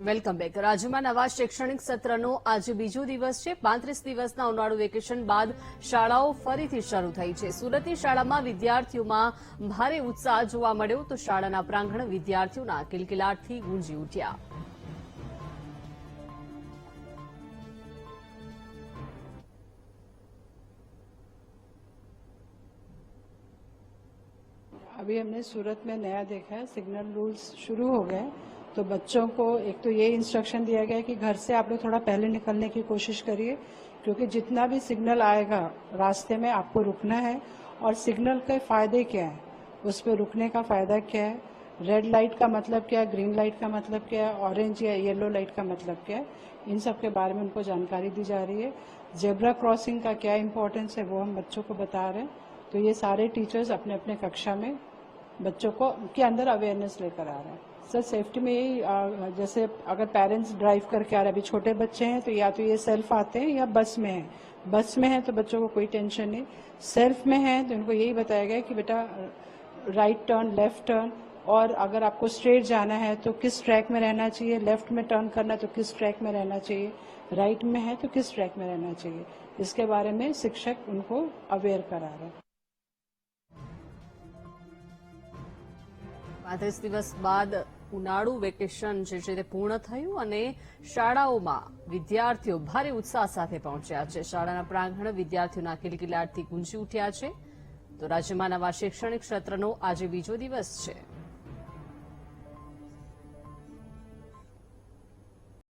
Welcome back રાજ્યમાં નવા શૈક્ષણિક સત્રનો આજે બીજો દિવસ છે પાંત્રીસ દિવસના ઉનાળુ વેકેશન બાદ શાળાઓ ફરીથી શરૂ થઈ છે સુરતની શાળામાં વિદ્યાર્થીઓમાં ભારે ઉત્સાહ જોવા મળ્યો તો શાળાના પ્રાંગણ વિદ્યાર્થીઓના કિલકિલાટથી ગુંજી ઉઠ્યા अभी हमने सूरत में नया देखा है सिग्नल रूल्स शुरू हो गए तो बच्चों को एक तो ये इंस्ट्रक्शन दिया गया कि घर से आप लोग थोड़ा पहले निकलने की कोशिश करिए, क्योंकि जितना भी सिग्नल आएगा, रास्ते में आपको रुकना है और सिग्नल के फ़ायदे क्या है? उस पर रुकने का फ़ायदा क्या है? रेड लाइट का मतलब क्या है? ग्रीन लाइट का मतलब क्या है? ऑरेंज या येलो लाइट का मतलब क्या है? इन सब के बारे में उनको जानकारी दी जा रही है। जेब्रा क्रॉसिंग का क्या इम्पोर्टेंस है वो हम बच्चों को बता रहे हैं। तो ये सारे टीचर्स अपने अपने कक्षा में बच्चों को, के अंदर अवेयरनेस लेकर आ रहे हैं। सर सेफ्टी में जैसे अगर पेरेंट्स ड्राइव करके आ रहे अभी छोटे बच्चे हैं तो या तो ये सेल्फ आते हैं या बस में है। बस में है तो बच्चों को कोई टेंशन नहीं। सेल्फ में है तो उनको यही बताया गया कि बेटा राइट टर्न लेफ़्ट टर्न और अगर आपको स्ट्रेट जाना है तो किस ट्रैक में रहना चाहिए? लेफ़्ट में टर्न करना है तो किस ट्रैक में रहना चाहिए? राइट में है तो किस ट्रैक में रहना चाहिए? इसके बारे में शिक्षक उनको अवेयर करा रहे दिवस बाद ઉનાળુ વેકેશન જે છે તે પૂર્ણ થયું અને શાળાઓમાં વિદ્યાર્થીઓ ભારે ઉત્સાહ સાથે પહોંચ્યા છે. શાળાના પ્રાંગણ વિદ્યાર્થીઓના કિલકિલાટથી ગુંજી ઉઠ્યા છે. તો રાજ્યમાં નવા શૈક્ષણિક સત્રનો આજે બીજો દિવસ છે.